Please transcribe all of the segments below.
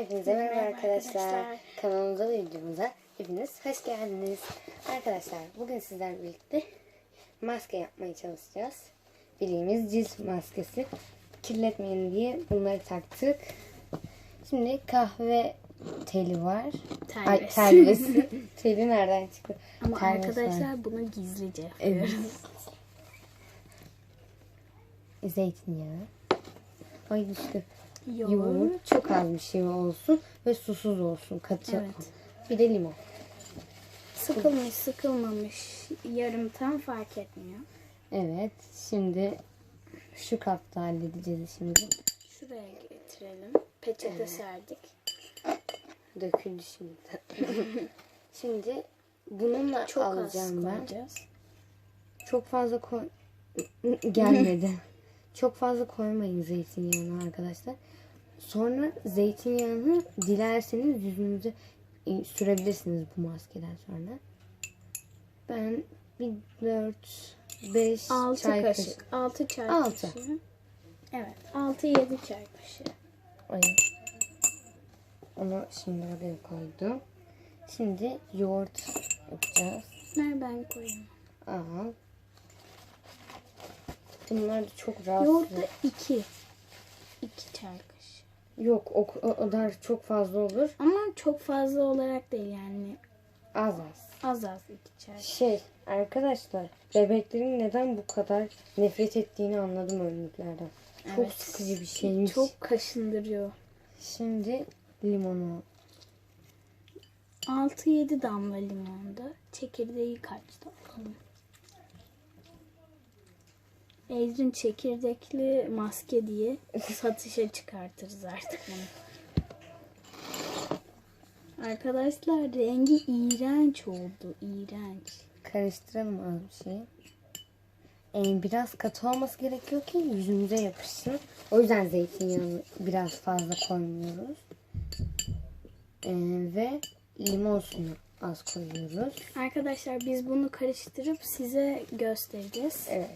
Hepinize merhaba Merhaba arkadaşlar. arkadaşlar. Kanalımıza ve videomuza hepiniz hoş geldiniz. Arkadaşlar bugün sizlerle birlikte maske yapmaya çalışacağız. Bildiğimiz cilt maskesi. Kirletmeyin diye bunları taktık. Şimdi kahve teli var. Ay telvesi. Teli nereden çıktı? Ama Telvesi var. arkadaşlar bunu gizlice yapıyoruz. Zeytinyağı. Ay düştü. Yoğurt. Yoğurt. Çok az bir şey olsun ve susuz olsun. Katı. Evet. Bir de limon. Sıkılmış sıkılmamış yarım tam fark etmiyor. Evet. Şimdi şu kapta halledeceğiz şimdi. Şuraya getirelim. Peçete serdik. Döküldü şimdi. şimdi bununla Çok alacağım ben. koyacağız. Çok fazla koy... Gelmedi. Çok fazla koymayın zeytinyağını arkadaşlar. Sonra zeytinyağını dilerseniz yüzünüze e, sürebilirsiniz bu maskeden sonra. Ben bir 4 5 6 çay kaşık. kaşığı. 6 çay Altı. kaşığı. Evet. 6-7 çay kaşığı. Ay. Onu şimdi oraya koydum. Şimdi yoğurt yapacağız. Ver ben koyayım. Aa. Bunlar da çok rahatsız. Yoğurtta 2. 2 çay kaşığı. Yok o, kadar çok fazla olur. Ama çok fazla olarak değil yani. Az az. Az az 2 çay. Şey arkadaşlar bebeklerin neden bu kadar nefret ettiğini anladım önlüklerden. Çok Evet. sıkıcı bir şeymiş. Çok kaşındırıyor. Şimdi limonu 6-7 damla limonda. Çekirdeği kaçtı alalım. Ecrin çekirdekli maske diye satışa çıkartırız artık bunu. Arkadaşlar rengi iğrenç oldu. iğrenç. karıştıralım az bir şey. Ee, biraz katı olması gerekiyor ki yüzümüze yapışsın. O yüzden zeytinyağını biraz fazla koymuyoruz. Ee, ve limon suyu az koyuyoruz. Arkadaşlar biz bunu karıştırıp size göstereceğiz. Evet.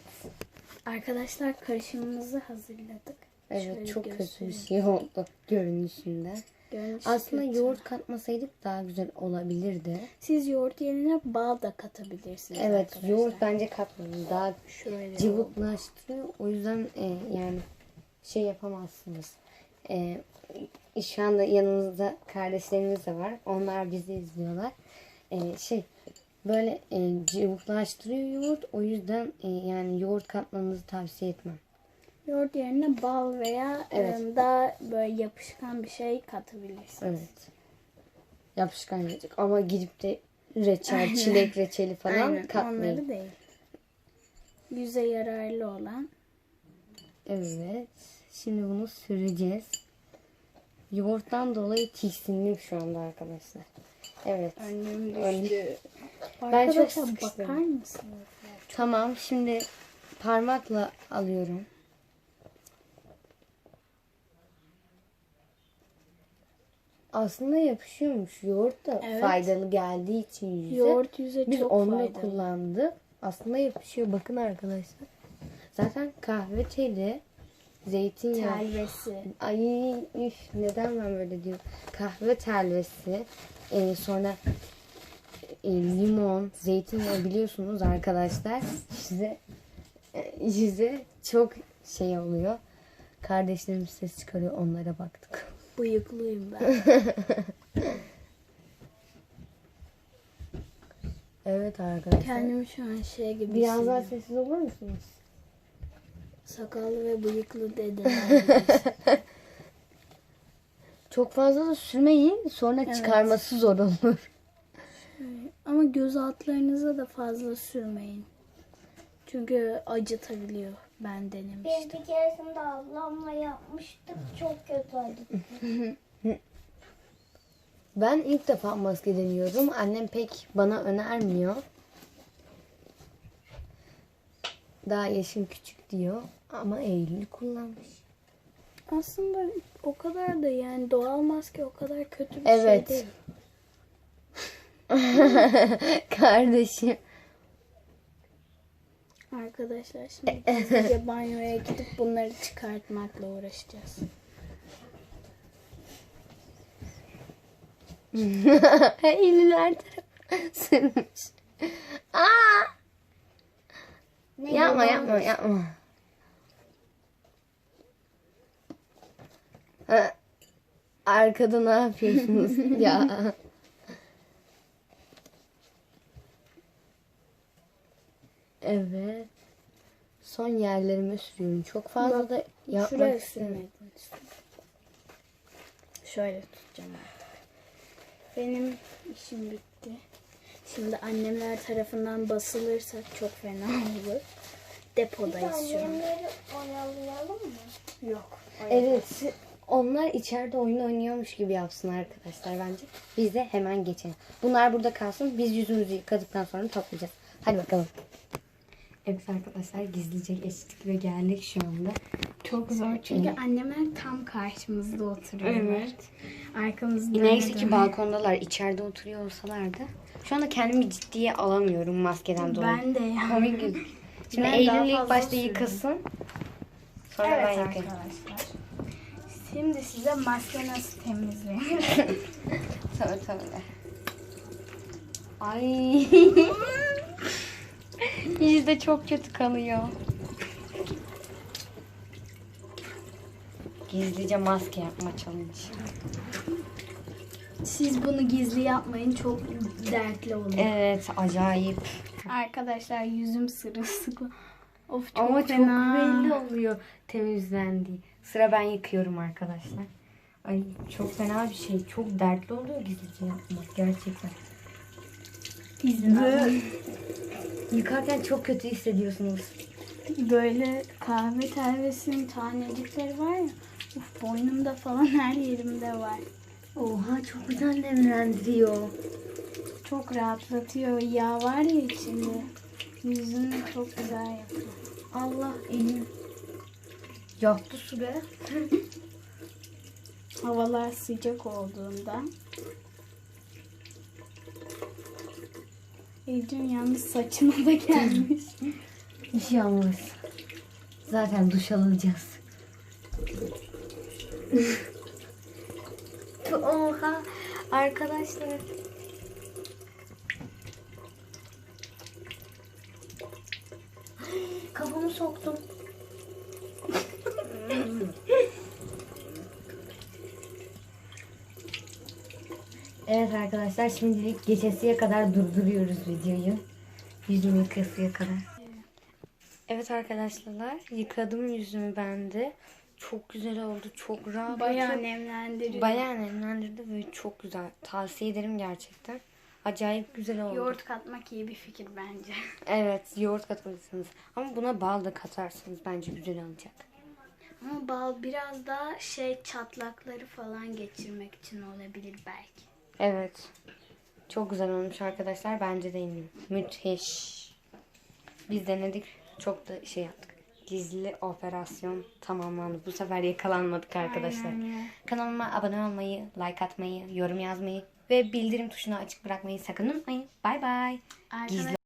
Arkadaşlar karışımımızı hazırladık. Evet Şöyle çok kötü bir şey oldu görünüşünde. Görünüşü Aslında kötü. yoğurt katmasaydık daha güzel olabilirdi. Siz yoğurt yerine bal da katabilirsiniz. Evet arkadaşlar. yoğurt bence katmayın. Daha Şöyle cıvıklaştırıyor. O yüzden e, yani şey yapamazsınız. E, şu anda yanımızda kardeşlerimiz de var. Onlar bizi izliyorlar. E, şey böyle e, cıvıklaştırıyor yoğurt. O yüzden e, yani yoğurt katmanızı tavsiye etmem. Yoğurt yerine bal veya Evet. e, daha böyle yapışkan bir şey katabilirsiniz. Evet. Yapışkan gelecek. Ama gidip de reçel, çilek reçeli falan Aynen, katmayın. onları değil. Yüze yararlı olan. Evet. Şimdi bunu süreceğiz. Yoğurttan dolayı tiksindim şu anda arkadaşlar. Evet. Önlük. düştü. Ben çok sıkıştım. bakar mısınız? Tamam şimdi parmakla alıyorum. Aslında yapışıyormuş. Yoğurt da Evet. faydalı geldiği için yüze. Yoğurt yüze Biz çok onu faydalı. kullandık. Aslında yapışıyor. Bakın arkadaşlar. Zaten kahve teli, zeytinyağı. Telvesi. Ay üf, neden ben böyle diyorum. Kahve telvesi, e, sonra e, limon, zeytinyağı biliyorsunuz arkadaşlar. Size e, yüze çok şey oluyor. Kardeşlerim ses çıkarıyor onlara baktık. Bıyıklıyım ben. Evet arkadaşlar. Kendimi şu an şey gibi Biraz daha sessiz olur musunuz? Sakallı ve bıyıklı dedeler. Çok fazla da sürmeyin sonra çıkarması zor olur. Ama göz altlarınıza da fazla sürmeyin. Çünkü acıtabiliyor. Ben denemiştim. Biz bir keresinde ablamla yapmıştık. Çok kötü acıdı. Ben ilk defa maske deniyorum. Annem pek bana önermiyor. Daha yaşım küçük diyor. Ama Eylül kullanmış. Aslında o kadar da yani doğal maske o kadar kötü bir Evet. şey değil. Kardeşim. Arkadaşlar şimdi banyoya gidip bunları çıkartmakla uğraşacağız. Eylüler tarafı sürmüş. Aa! Ne Yapma yapma yapma. Arkada ne yapıyorsunuz ya? Evet. Son yerlerime sürüyorum. Çok fazla da yapmak istemiyorum. Şöyle tutacağım artık. Benim işim bitti. Şimdi annemler tarafından basılırsak çok fena olur. Depodayız şu an. Annemleri oyalayalım mı? Yok. Evet. Onlar içeride oyun oynuyormuş gibi yapsın arkadaşlar bence. Biz de hemen geçelim. Bunlar burada kalsın. Biz yüzümüzü yıkadıktan sonra toplayacağız. Hadi bakalım. Evet arkadaşlar gizlice geçtik ve geldik şu anda. Çok zor çünkü annemler tam karşımızda oturuyorlar. Evet. Arkamızda Neyse öyle ki balkondalar. içeride oturuyor olsalardı. Şu anda kendimi ciddiye alamıyorum maskeden dolayı. Ben de ya. Komik gözüküyor. Şimdi Ben daha Eylül ilk fazla başta sürdüm. yıkasın. Sonra Evet ben yıkayayım. arkadaşlar. Şimdi size maske nasıl temizlenir? Tabii tabii. Ay. Yüzde çok kötü kalıyor. Gizlice maske yapma challenge. Siz bunu gizli yapmayın çok dertli olur. Evet acayip. Arkadaşlar yüzüm sırılsıklam. Of çok Ama çok fena. belli oluyor temizlendiği. Sıra ben yıkıyorum arkadaşlar. Ay çok fena bir şey. Çok dertli oluyor gizlice yapmak gerçekten. Ve Yıkarken çok kötü hissediyorsunuz. böyle kahve telvesinin tanecikleri var ya. Uf, boynumda falan her yerimde var. Oha çok güzel nemlendiriyor. Çok rahatlatıyor. Yağ var ya içinde. Yüzünü çok güzel yapıyor. Allah elim. Yaktı su be. Havalar sıcak olduğunda. Ecim yalnız saçıma da gelmiş. Bir şey olmaz. Zaten duş alacağız. Oha arkadaşlar. Arkadaşlar şimdilik geçesiye kadar durduruyoruz videoyu. Yüzümü yıkasıya kadar. Evet arkadaşlar yıkadım yüzümü ben de. Çok güzel oldu. Çok rahat. Bayağı nemlendiriyor. Bayağı nemlendirdi ve çok güzel. Tavsiye ederim gerçekten. Acayip güzel oldu. Yoğurt katmak iyi bir fikir bence. Evet yoğurt katmalısınız. Ama buna bal da katarsınız bence güzel olacak. Ama bal biraz daha şey çatlakları falan geçirmek için olabilir belki. Evet. Çok güzel olmuş arkadaşlar. Bence de eminim. Müthiş. Biz denedik. Çok da şey yaptık. Gizli operasyon tamamlandı. Bu sefer yakalanmadık arkadaşlar. Aynen. Kanalıma abone olmayı, like atmayı, yorum yazmayı ve bildirim tuşunu açık bırakmayı sakın unutmayın. Bay bay. Gizli